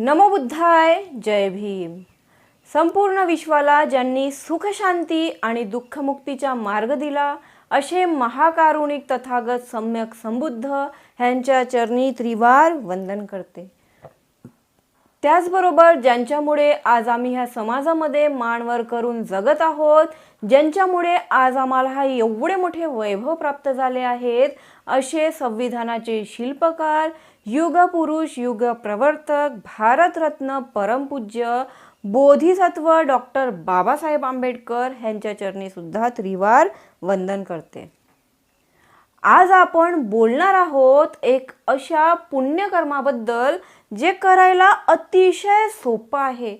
नमोबुद्धाय जय भीम. संपूर्ण विश्वाला ज्यांनी सुखशांती आणि दुःखमुक्तीचा मार्ग दिला असे महाकारुणिक तथागत सम्यक संबुद्ध ह्यांच्या चरणी त्रिवार वंदन करते. त्याचबरोबर ज्यांच्यामुळे आज आम्ही ह्या समाजामध्ये मानवर करून जगत आहोत ज्यांच्यामुळे आज आम्हाला हा एवढे मोठे वैभव प्राप्त झाले आहेत असे संविधानाचे शिल्पकार युगपुरुष युग प्रवर्तक भारतरत्न परमपूज्य बोधिसत्व डॉक्टर बाबासाहेब आंबेडकर ह्यांच्या चरणी सुद्धा त्रिवार वंदन करते. आज आपण बोलणार आहोत एक अशा पुण्यकर्माबद्दल जे करायला अतिशय सोपं आहे.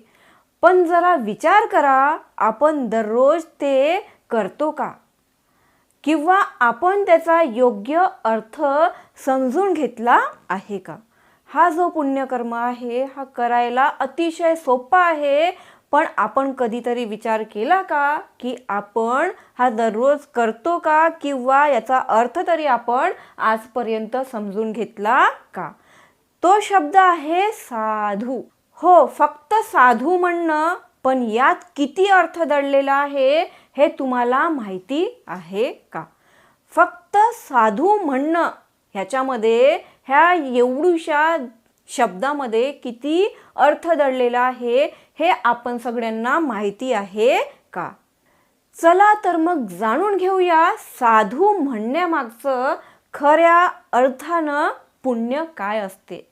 पण जरा विचार करा आपण दररोज ते करतो का? किंवा आपण त्याचा योग्य अर्थ समजून घेतला आहे का? हा जो पुण्यकर्म आहे हा करायला अतिशय सोपा आहे पण आपण कधीतरी विचार केला का की आपण हा दररोज करतो का? किंवा याचा अर्थ तरी आपण आजपर्यंत समजून घेतला का? तो शब्द आहे साधू. हो फक्त साधू म्हणणं पण यात किती अर्थ दडलेला आहे हे तुम्हाला माहिती आहे का? फक्त साधू म्हणणं ह्याच्यामध्ये ह्या एवढूशा शब्दामध्ये किती अर्थ दडलेला आहे हे आपण सगळ्यांना माहिती आहे का? चला तर मग जाणून घेऊया साधू म्हणण्यामागचं खऱ्या अर्थानं पुण्य काय असते.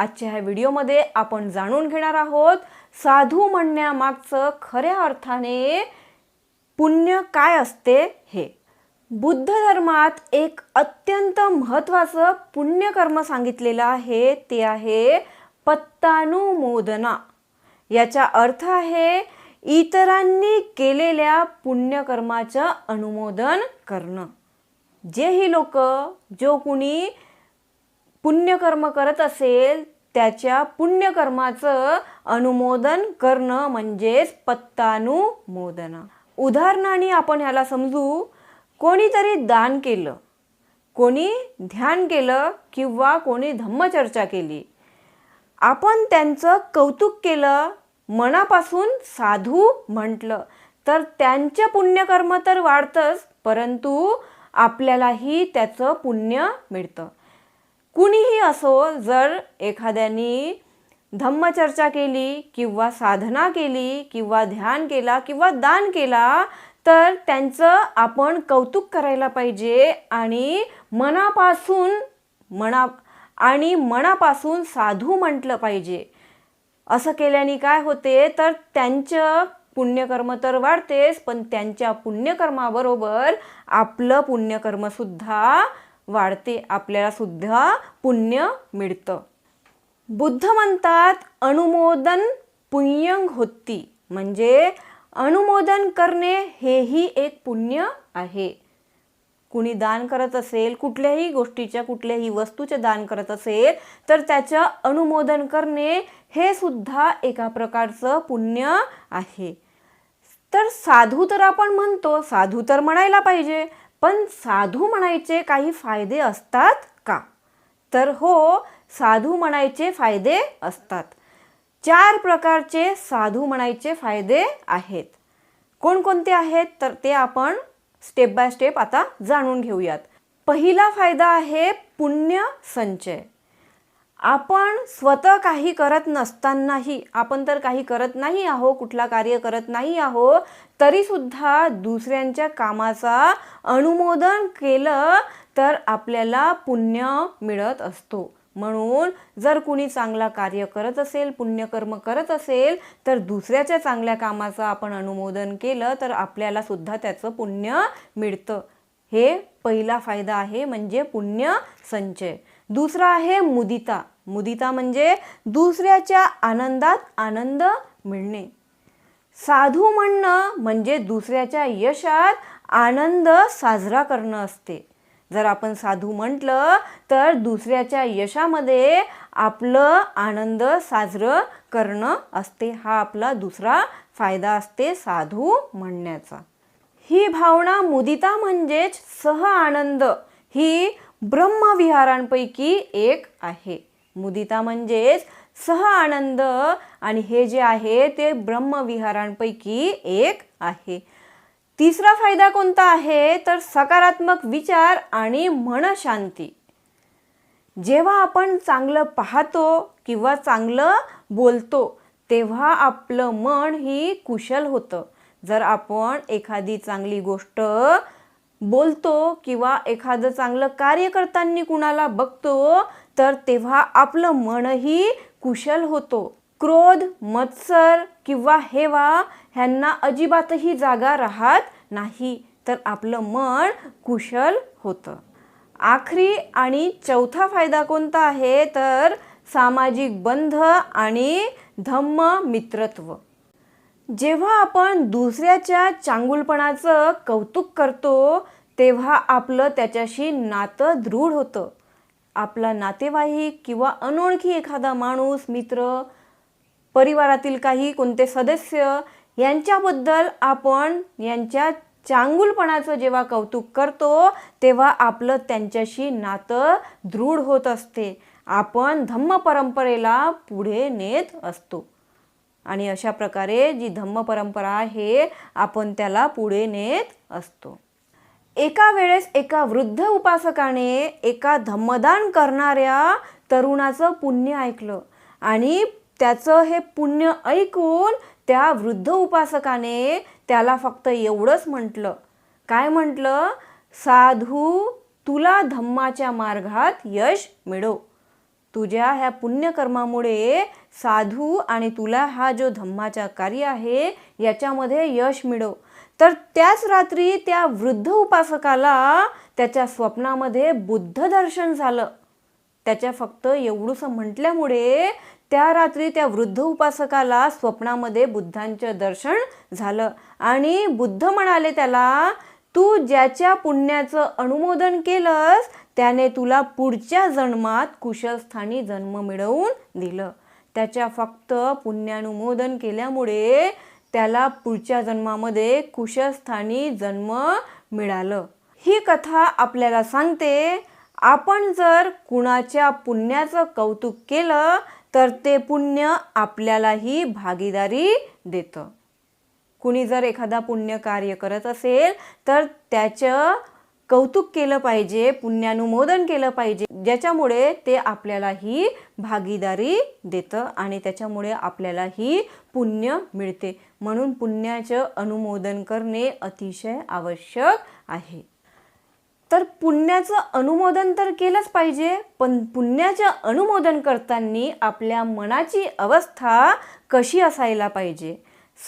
आजच्या ह्या व्हिडिओमध्ये आपण जाणून घेणार आहोत साधू म्हणण्यामागचं खऱ्या अर्थाने पुण्य काय असते हे. बुद्ध धर्मात एक अत्यंत महत्त्वाचं पुण्यकर्म सांगितलेलं आहे ते आहे पत्तानुमोदना. याचा अर्थ आहे इतरांनी केलेल्या पुण्यकर्माचं अनुमोदन करणं. जेही लोक जो कुणी पुण्यकर्म करत असेल त्याच्या पुण्यकर्माचं अनुमोदन करणं म्हणजेच पत्तानुमोदन. उदाहरणाने आपण ह्याला समजू कोणीतरी दान केलं कोणी ध्यान केलं किंवा कोणी धम्मचर्चा केली. आपण त्यांचं कौतुक केलं मनापासून साधू म्हटलं तर त्यांचं पुण्यकर्म तर वाढतंच परंतु आपल्यालाही त्याचं पुण्य मिळतं. कुणीही असो जर एखाद्यानी धम्मचर्चा केली किंवा साधना केली किंवा ध्यान केला किंवा दान केला तर त्यांचं आपण कौतुक करायला पाहिजे आणि मनापासून मना आणि मनापासून साधू म्हटलं पाहिजे. असं केल्याने काय होते तर त्यांचं पुण्यकर्म तर वाढतेच पण त्यांच्या पुण्यकर्माबरोबर आपलं पुण्यकर्मसुद्धा वाढते आपल्याला सुद्धा पुण्य मिळतं. बुद्ध म्हणतात अनुमोदन पुण्यंग होती म्हणजे अनुमोदन करणे हेही एक पुण्य आहे. कुणी दान करत असेल कुठल्याही गोष्टीच्या कुठल्याही वस्तूचे दान करत असेल तर त्याचं अनुमोदन करणे हे सुद्धा एका प्रकारचं पुण्य आहे. तर साधू तर आपण म्हणतो साधू तर म्हणायला पाहिजे पण साधू म्हणायचे काही फायदे असतात का? तर हो साधू म्हणायचे फायदे असतात. चार प्रकारचे साधू म्हणायचे फायदे आहेत. कोणकोणते आहेत? तर ते आपण स्टेप बाय स्टेप आता जाणून घेऊयात. पहिला फायदा आहे पुण्य संचय. आपण स्वतः काही करत नसतानाही आपण तर काही करत नाही आहो कुठला कार्य करत नाही आहो तरीसुद्धा दुसऱ्यांच्या कामाचा अनुमोदन केलं तर आपल्याला पुण्य मिळत असतो. म्हणून जर कुणी चांगला कार्य करत असेल पुण्यकर्म करत असेल तर दुसऱ्याच्या चांगल्या कामाचं आपण अनुमोदन केलं तर आपल्याला सुद्धा त्याचं पुण्य मिळतं. हे पहिला फायदा आहे म्हणजे पुण्य संचय. दुसरा आहे मुदिता. मुदिता म्हणजे दुसऱ्याच्या आनंदात आनंद मिळणे. साधू म्हणणं म्हणजे दुसऱ्याच्या यशात आनंद साजरा करणं असते. जर आपण साधू म्हटलं तर दुसऱ्याच्या यशामध्ये आपलं आनंद साजरं करणं असते. हा आपला दुसरा फायदा असते साधू म्हणण्याचा. ही भावना मुदिता म्हणजेच सह आनंद ही ब्रह्मविहारांपैकी एक आहे. मुदिता म्हणजेच सह आनंद. आणि हे जे आहे ते ब्रह्मविहारांपैकी एक आहे. तिसरा फायदा कोणता आहे? तर सकारात्मक विचार आणि मनशांती. जेव्हा आपण चांगलं पाहतो किंवा चांगलं बोलतो तेव्हा आपलं मन ही कुशल होतं. जर आपण एखादी चांगली गोष्ट बोलतो किंवा एखादं चांगलं कार्य करताना कुणाला बघतो तर तेव्हा आपलं मनही कुशल होतो. क्रोध मत्सर किंवा हेवा ह्यांना अजिबातही जागा राहत नाही तर आपलं मन कुशल होतं. आखरी आणि चौथा फायदा कोणता आहे? तर सामाजिक बंध आणि धम्म मित्रत्व. जेव्हा आपण दुसऱ्याच्या चांगुलपणाचं कौतुक करतो तेव्हा आपलं त्याच्याशी नातं दृढ होतं. आपला नातेवाईक किंवा अनोळखी एखादा माणूस मित्र परिवारातील काही कोणते सदस्य यांच्याबद्दल आपण यांच्या चांगुलपणाचं जेव्हा कौतुक करतो तेव्हा आपलं त्यांच्याशी नातं दृढ होत असते. आपण धम्म परंपरेला पुढे नेत असतो. आणि अशा प्रकारे जी धम्म परंपरा आहे आपण त्याला पुढे नेत असतो. एका वेळेस एका वृद्ध उपासकाने एका धम्मदान करणाऱ्या तरुणाचं पुण्य ऐकलं आणि त्याचं हे पुण्य ऐकून त्या वृद्ध उपासकाने त्याला फक्त एवढंच म्हटलं. काय म्हटलं? साधू तुला धम्माच्या मार्गात यश मिळो. तुझ्या ह्या पुण्यकर्मामुळे साधू आणि तुला हा जो धम्माचा कार्य आहे याच्यामध्ये यश मिळव तर त्याच रात्री त्या वृद्ध उपासकाला त्याच्या स्वप्नामध्ये बुद्ध दर्शन झालं. त्याच्या फक्त एवढंसं म्हटल्यामुळे त्या रात्री त्या वृद्ध उपासकाला स्वप्नामध्ये बुद्धांचं दर्शन झालं. आणि बुद्ध म्हणाले त्याला तू ज्याच्या पुण्याचं अनुमोदन केलंस त्याने तुला पुढच्या जन्मात कुशलस्थानी जन्म मिळवून दिलं. त्याच्या फक्त पुण्यानुमोदन केल्यामुळे त्याला पुढच्या जन्मामध्ये कुशस्थानी जन्म मिळालं. ही कथा आपल्याला सांगते आपण जर कुणाच्या पुण्याचं कौतुक केलं तर ते पुण्य आपल्यालाही भागीदारी देतं. कुणी जर एखादा पुण्य कार्य करत असेल तर त्याचं कौतुक केलं पाहिजे पुण्यानुमोदन केलं पाहिजे. ज्याच्यामुळे ते आपल्यालाही भागीदारी देतं आणि त्याच्यामुळे आपल्यालाही पुण्य मिळते. म्हणून पुण्याचं अनुमोदन करणे अतिशय आवश्यक आहे. तर पुण्याचं अनुमोदन तर केलंच पाहिजे पण पुण्याचं अनुमोदन करताना आपल्या मनाची अवस्था कशी असायला पाहिजे?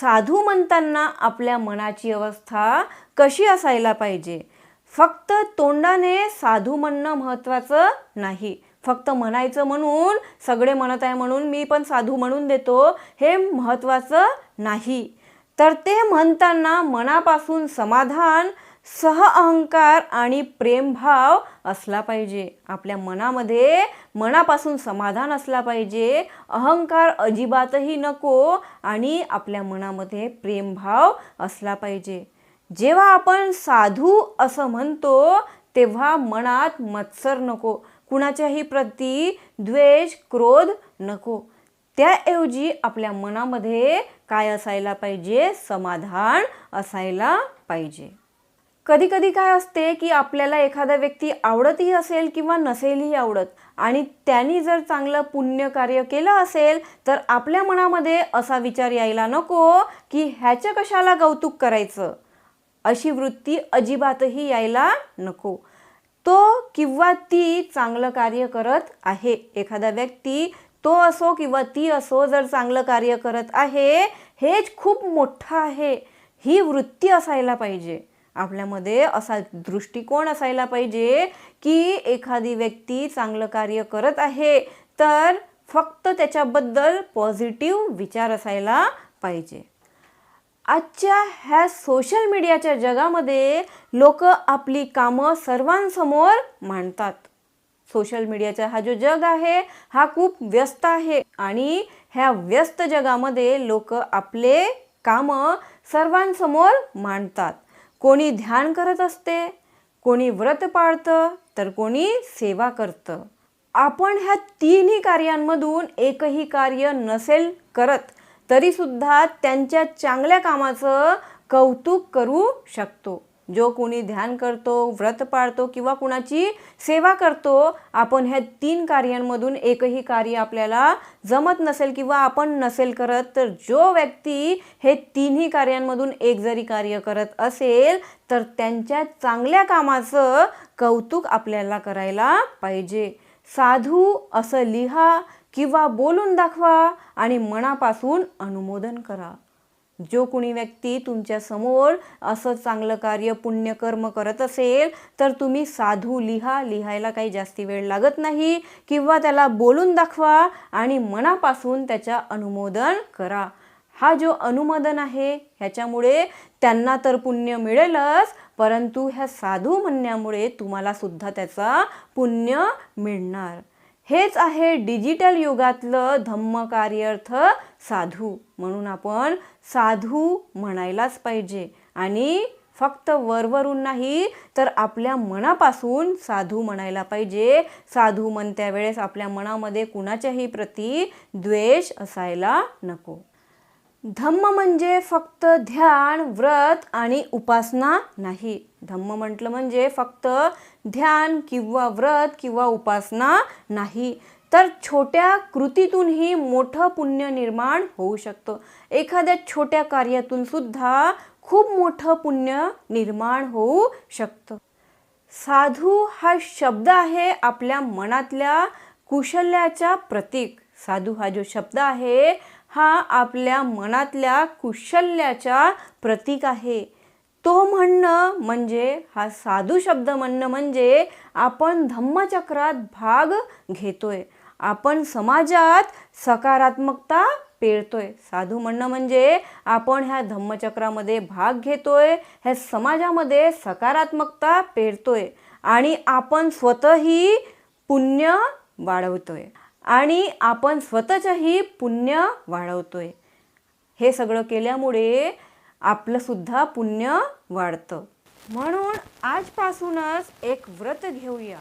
साधू म्हणताना आपल्या मनाची अवस्था कशी असायला पाहिजे? फक्त तोंडाने साधू म्हणणं महत्त्वाचं नाही. फक्त म्हणायचं म्हणून सगळे म्हणत आहे म्हणून मी पण साधू म्हणून देतो हे महत्त्वाचं नाही. तर ते म्हणताना मनापासून समाधान सह अहंकार आणि प्रेमभाव असला पाहिजे. आपल्या मनामध्ये मनापासून समाधान असला पाहिजे. अहंकार अजिबातही नको आणि आपल्या मनामध्ये प्रेमभाव असला पाहिजे. जेव्हा आपण साधू असं म्हणतो तेव्हा मनात मत्सर नको. कुणाच्याही प्रती द्वेष क्रोध नको. त्याऐवजी आपल्या मनामध्ये काय असायला पाहिजे? समाधान असायला पाहिजे. कधी कधी काय असते की आपल्याला एखादा व्यक्ती आवडतही असेल किंवा नसेलही आवडत आणि त्यांनी जर चांगलं पुण्य कार्य केलं असेल तर आपल्या मनामध्ये असा विचार यायला नको की ह्याचं कशाला कौतुक करायचं? अशी वृत्ती अजिबातही यायला नको. तो किंवा ती चांगलं कार्य करत आहे. एखादा व्यक्ती तो असो किंवा ती असो जर चांगलं कार्य करत आहे हेच खूप मोठं आहे. ही वृत्ती असायला पाहिजे. आपल्यामध्ये असा दृष्टिकोन असायला पाहिजे की एखादी व्यक्ती चांगलं कार्य करत आहे तर फक्त त्याच्याबद्दल पॉझिटिव्ह विचार असायला पाहिजे. आजच्या ह्या सोशल मीडियाच्या जगामध्ये लोक आपली कामं सर्वांसमोर मांडतात. सोशल मीडियाचा हा जो जग आहे हा खूप व्यस्त आहे. आणि ह्या व्यस्त जगामध्ये लोक आपले कामं सर्वांसमोर मांडतात. कोणी ध्यान करत असते कोणी व्रत पाळतं तर कोणी सेवा करतं. आपण ह्या तिन्ही कार्यांमधून एकही कार्य नसेल करत तरीसुद्धा त्यांच्या चांगल्या कामाचं कौतुक करू शकतो. जो कोणी ध्यान करतो व्रत पाळतो किंवा कुणाची सेवा करतो आपण ह्या तीन कार्यांमधून एकही कार्य आपल्याला जमत नसेल किंवा आपण नसेल करत तर जो व्यक्ती हे तिन्ही कार्यांमधून एक जरी कार्य करत असेल तर त्यांच्या चांगल्या कामाचं कौतुक आपल्याला करायला पाहिजे. साधू असं लिहा किंवा बोलून दाखवा आणि मनापासून अनुमोदन करा. जो कोणी व्यक्ती तुमच्यासमोर असं चांगलं कार्य पुण्यकर्म करत असेल तर तुम्ही साधू लिहा. लिहायला काही जास्ती वेळ लागत नाही. किंवा त्याला बोलून दाखवा आणि मनापासून त्याच्या अनुमोदन करा. हा जो अनुमोदन आहे ह्याच्यामुळे त्यांना तर पुण्य मिळेलच परंतु ह्या साधू म्हणण्यामुळे तुम्हाला सुद्धा त्याचा पुण्य मिळणार. हेच आहे डिजिटल युगातलं धम्मकार्यर्थ साधू. म्हणून आपण साधू म्हणायलाच पाहिजे. आणि फक्त वरवरून नाही तर आपल्या मनापासून साधू म्हणायला पाहिजे. साधू म्हणत्या वेळेस आपल्या मनामध्ये कुणाच्याही प्रती द्वेष असायला नको. धम्म म्हणजे फक्त ध्यान व्रत आणि उपासना नाही. धम्म म्हटलं म्हणजे फक्त ध्यान किंवा व्रत किंवा उपासना नाही. तर छोट्या कृतीतूनही मोठं पुण्य निर्माण होऊ शकतं. एखाद्या छोट्या कार्यातून सुद्धा खूप मोठं पुण्य निर्माण होऊ शकतं. साधू हा शब्द आहे आपल्या मनातल्या कुशल्याचा प्रतीक. साधू हा जो शब्द आहे हा आपल्या मनातल्या कुशल्याच्या प्रतीक आहे. तो म्हणणं म्हणजे हा साधू शब्द म्हणणं म्हणजे आपण धम्मचक्रात भाग घेतोय. आपण समाजात सकारात्मकता पेरतोय साधू म्हणणं म्हणजे आपण ह्या धम्मचक्रामध्ये भाग घेतोय ह्या समाजामध्ये सकारात्मकता पेरतोय आणि आपण स्वतःही पुण्य वाढवतोय आणि आपण स्वतःचंही पुण्य वाढवतोय. हे सगळं केल्यामुळे आपलंसुद्धा पुण्य वाढतं. म्हणून आजपासूनच एक व्रत घेऊया.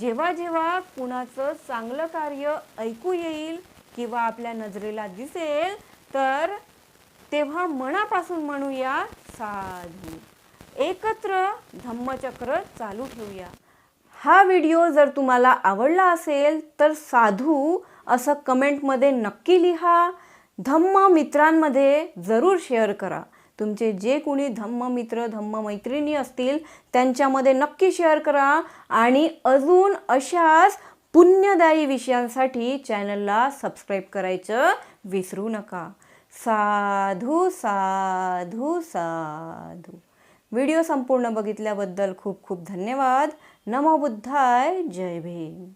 जेव्हा जेव्हा कुणाचं चांगलं कार्य ऐकू येईल किंवा आपल्या नजरेला दिसेल तर तेव्हा मनापासून म्हणूया साधू. एकत्र धम्मचक्र चालू ठेवूया. हा व्हिडिओ जर तुम्हाला आवडला असेल तर साधू असं कमेंटमध्ये नक्की लिहा. धम्म मित्रांमध्ये जरूर शेअर करा. तुमचे जे कोणी धम्म मित्र धम्म मैत्रिणी असतील त्यांच्यामध्ये नक्की शेअर करा. आणि अजून अशाच पुण्यदायी विषयांसाठी चॅनलला सबस्क्राईब करायचं विसरू नका. साधू साधू साधू. व्हिडिओ संपूर्ण बघितल्याबद्दल खूप खूप धन्यवाद. नमो बुद्धाय. जय भीम.